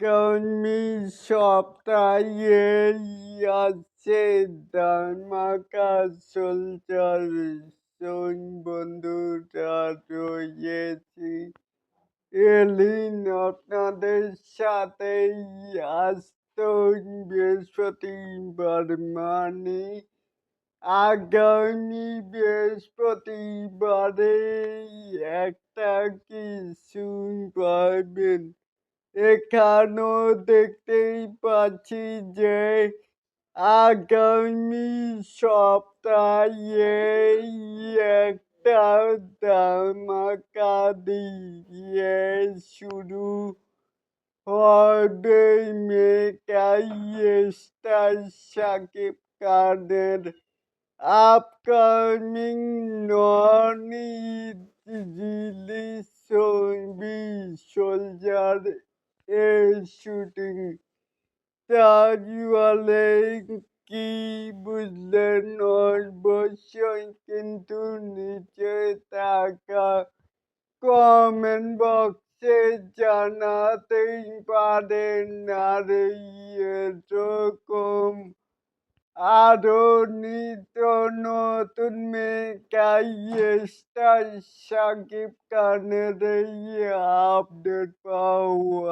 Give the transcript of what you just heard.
আগামী সপ্তাহে আছে ধামাকা সোলজার শোন বন্ধুরা রয়েছি এলিন আপনাদের সাথে আসত বৃহস্পতিবার মানে আগামী বৃহস্পতিবারে একটা কিছু পাবেন এখানেও দেখতেই পাচ্ছি যে আগামী সপ্তাহে একটা ধামাকা দিয়ে শুরু হবে মেকাই star Shakib upcoming non release ছবি, সোলজার এর শুটিং তাজওয়ালে কি বুঝলেন? অবশ্যই কিন্তু নিচে থাকা কমেন্ট বক্সে জানাতেই পারেন আর এরকম আরও নিত্য নতুন মেকাই স্টার সাকিব খানের এই আপডেট